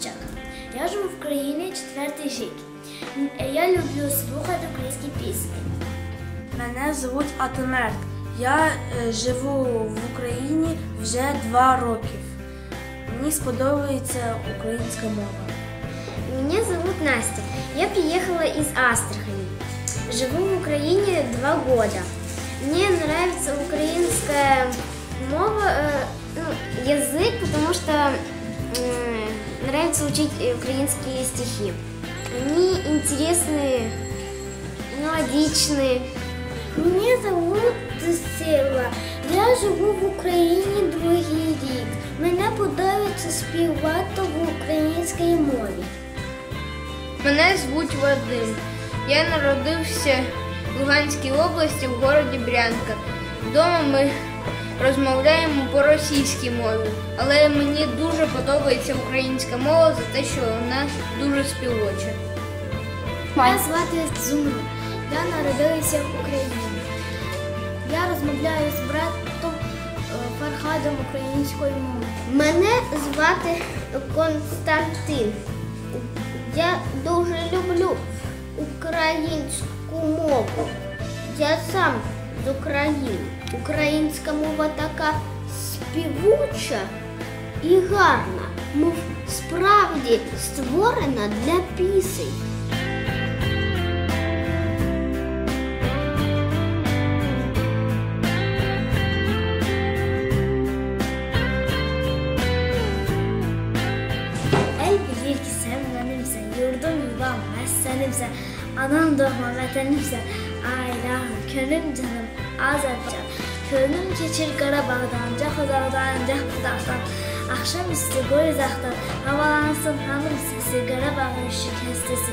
Ощака. Я живу в країні четвертий рік. Я люблю слухати українські пісні. Мене звуть Атемерт. Я е, живу в Україні вже два роки. Мені сподобається українська мова. Меня зовут Настя. Я приехала из Астрахани. Живу в Украине два года. Мне нравится украинская мова, е, ну, язык, потому что нравится учить э, украинские стихи. Они интересные, мелодичные. Меня зовут Сила. Я живу в Україні другий рік. Мене подобається співати в українській мові. Мене звуть Вадим. Я народився в Луганській області в городі Брянка. Вдома ми розмовляємо по російській мові, але мені дуже подобається українська мова за те, що вона дуже співоча. Мене звати Зумру. Я народилася в Україні. Я розмовляю з братом е, Фархадом українською мовою. Мене звати Константин. Я дуже люблю українську мову. Я сам з України. Українська мова така співуча і гарна, мов справді створена для пісень. Meslenimsen, anam doğma vatanımsen, ailahım, könlüm canım, Azerbaycan. Könlüm keçir Qarabağdan, Caxudağdan, Cahbudaqdan, Axşamüstü Qoyuzaqdan, havalansın hanım səsi, Qarabağın şikəstəsi.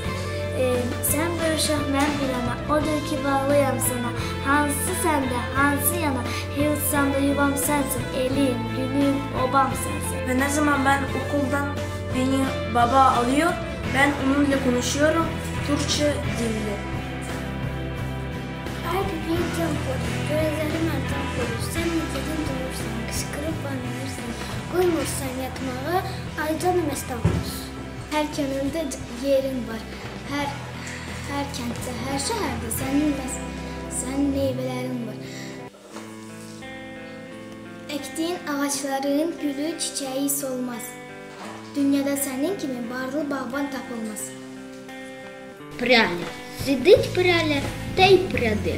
Ee, sən bir uşaq, mən bir ana, odur ki bağlıyam sana. Hansı səndə, hansı yana, heyutsam da yuvam sənsin, elim, günüm, obam sənsin. Ve ne zaman ben okuldan beni baba alıyor, ben onunla konuşuyorum Türkçe. Kalp bir can koyur, gözlerim erken koyur. Sen nefetin durursan, kışkırıp banlanırsan, koymursan yatmağı, ay canım estağfurullah. Her kenarında c- yerin var. Her her kentte, her şehirde senin mes- senin meyvelerin var. Ektiğin ağaçların gülü çiçeği solmaz. Dünyada senin gibi barlı bağban. Пряля, сидить пряля та й пряде.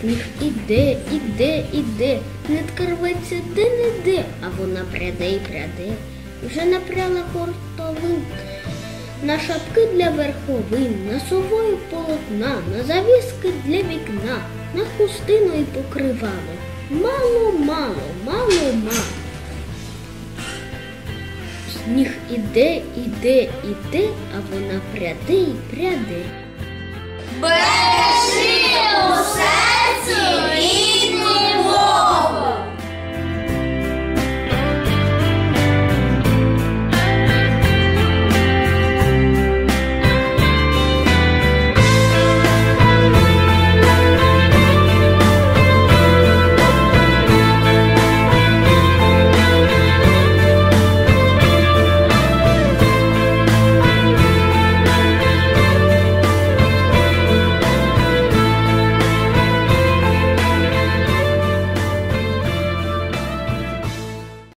Сніг іде, іде, іде, нитка рветься де-не-де, а вона пряде й пряде. Вже напряла хортовин, на шапки для верховин, на совою полотна, на завіски для вікна, на хустину і покривало. Мало, мало, мало, мало. Сніг іде, іде, іде, а вона пряде й пряде.